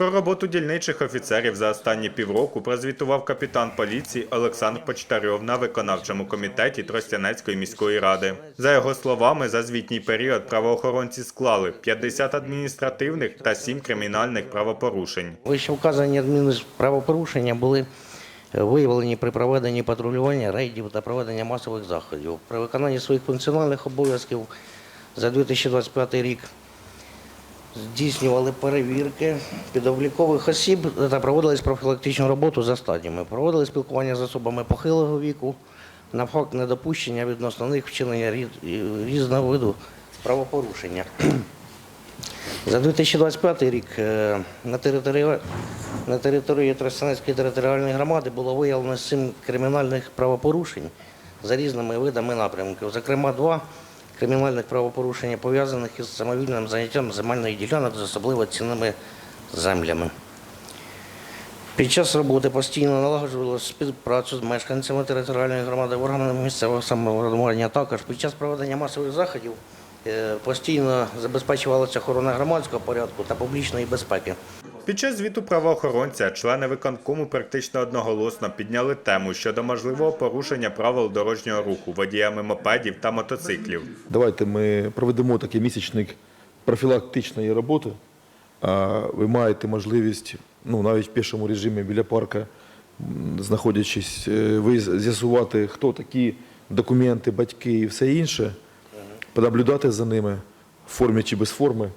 Про роботу дільничих офіцерів за останні півроку прозвітував капітан поліції Олександр Почтарьов на виконавчому комітеті Тростянецької міської ради. За його словами, за звітній період правоохоронці склали 50 адміністративних та 7 кримінальних правопорушень. Вище вказані адмінправопорушення були е, виявлені при проведенні патрулювання рейдів та проведення масових заходів. При виконанні своїх функціональних обов'язків за 2025 рік здійснювали перевірки підоблікових осіб та проводились профілактичну роботу за стадіями. Проводили спілкування з особами похилого віку на факт недопущення відносно них вчинення різного виду правопорушення. За 2025 рік е, на території, на території Тростянецької територіальної громади було виявлено сім кримінальних правопорушень за різними видами напрямків. Зокрема, два кримінальних правопорушення пов'язаних із самовільним заняттям земельних ділянок з особливо цінними землями. Під час роботи постійно налагоджувалася співпрацю з мешканцями територіальної громади, органами місцевого самоврядування. Також під час проведення масових заходів е, постійно забезпечувалася охорона громадського порядку та публічної безпеки. Під час звіту правоохоронця члени виконкому практично одноголосно підняли тему щодо можливого порушення правил дорожнього руху водіями мопедів та мотоциклів. Давайте ми проведемо такий місячник профілактичної роботи. Ви маєте можливість, ну навіть в пішому режимі біля парка, знаходячись, е, ви з'ясувати, хто такі документи, батьки і все інше, понаблюдати за ними в формі чи без форми,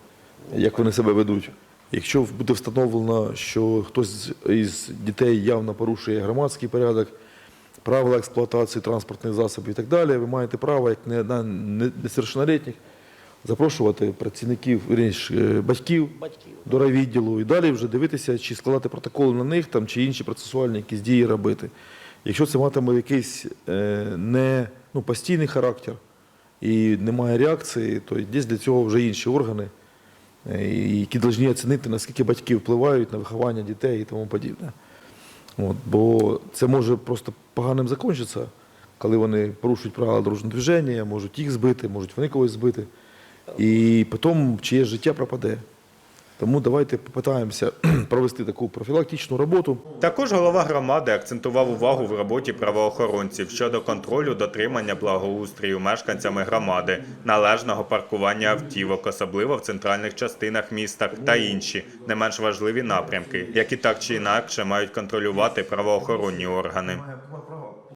як вони себе ведуть. Якщо буде встановлено, що хтось із дітей явно порушує громадський порядок, правила експлуатації транспортних засобів і так далі, ви маєте право, як не- на не- несовершеннолітніх, запрошувати працівників, е, батьків Батьків. до райвідділу і далі вже дивитися, чи складати протоколи на них там, чи інші процесуальні якісь дії робити. Якщо це матиме якийсь е, не ну, постійний характер і немає реакції, то десь для цього вже інші органи, які повинні оцінити, наскільки батьки впливають на виховання дітей і тому подібне. От, бо це може просто поганим закінчитися, коли вони порушують правила дорожнього движення, можуть їх збити, можуть вони когось збити. І потім чиє життя пропаде. Тому давайте попитаємося провести таку профілактичну роботу. Також голова громади акцентував увагу в роботі правоохоронців щодо контролю дотримання благоустрію мешканцями громади, належного паркування автівок, особливо в центральних частинах міста та інші не менш важливі напрямки, які так чи інакше мають контролювати правоохоронні органи.